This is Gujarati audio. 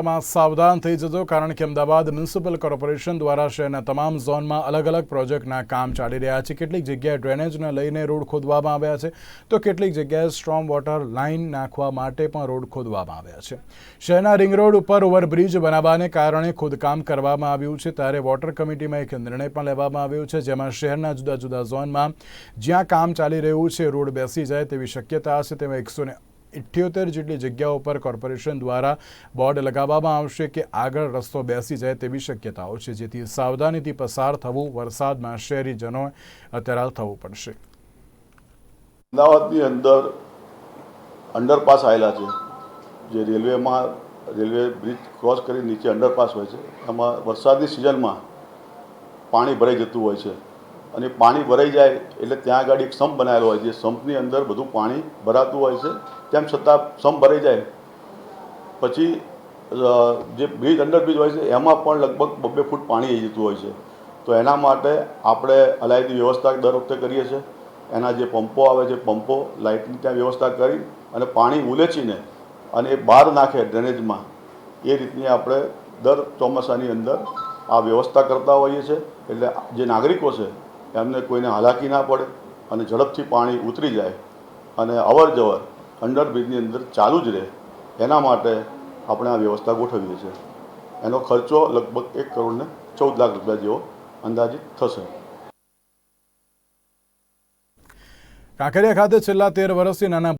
માં સાવધાન થઈ જજો, કારણ કે અમદાવાદ મ્યુનિસિપલ કોર્પોરેશન દ્વારા શહેરના તમામ ઝોનમાં અલગ અલગ પ્રોજેક્ટના કામ ચાલી રહ્યા છે. કેટલીક જગ્યાએ ડ્રેનેજને લઈને રોડ ખોદવામાં આવ્યા છે. તો કેટલીક જગ્યાએ સ્ટ્રોમ વોટર લાઇન નાખવા માટે પણ રોડ ખોદવામાં આવ્યા છે. શહેરના રિંગ રોડ ઉપર ઓવરબ્રિજ બનાવવાને કારણે ખોદકામ કરવામાં આવ્યું છે. ત્યારે વોટર કમિટીમાં એક નિર્ણય પણ લેવામાં આવ્યો છે, જેમાં શહેરના જુદા જુદા ઝોનમાં જ્યાં કામ ચાલી રહ્યું છે, રોડ બેસી જાય તેવી શક્યતા છે તેમાં એકસો ઇઠ્યોતેર જેટલી જગ્યાઓ પર કોર્પોરેશન દ્વારા બોર્ડ લગાવવામાં આવશે કે આગળ રસ્તો બેસી જાય તેવી શક્યતાઓ છે, જેથી સાવધાનીથી પસાર થવું, વરસાદમાં શહેરીજનોએ અત્યારે થવું પડશે. અમદાવાદની અંદર અંડરપાસ આવેલા છે, જે રેલવેમાં, રેલવે બ્રિજ ક્રોસ કરી નીચે અંડરપાસ હોય છે. એમાં વરસાદની સિઝનમાં પાણી ભરાઈ જતું હોય છે. અને પાણી ભરાઈ જાય એટલે ત્યાં આગળ એક સંપ બનાવેલો હોય છે. સંપની અંદર બધું પાણી ભરાતું હોય છે. તેમ છતાં સમ ભરાઈ જાય પછી જે બ્રિજ અંડરબ્રિજ હોય છે, એમાં પણ લગભગ બબ્બે ફૂટ પાણી આવી જતું હોય છે. તો એના માટે આપણે અલાયદી વ્યવસ્થા દર વખતે કરીએ છીએ. એના જે પંપો આવે છે, પંપો, લાઇટની ત્યાં વ્યવસ્થા કરી અને પાણી ઉલેચીને અને એ બહાર નાખે ડ્રેનેજમાં. એ રીતની આપણે દર ચોમાસાની અંદર આ વ્યવસ્થા કરતા હોઈએ છીએ. એટલે જે નાગરિકો છે, એમને કોઈને હાલાકી ના પડે અને ઝડપથી પાણી ઉતરી જાય અને અવર જવર અંડરબ્રિજની અંદર ચાલુ જ રહે, એના માટે આપણે આ વ્યવસ્થા ગોઠવીએ છીએ. એનો ખર્ચો લગભગ એક કરોડને ચૌદ લાખ રૂપિયા જેવો અંદાજિત થશે. કાંકરિયા ખાતે છેલ્લા તેર વર્ષથી નાના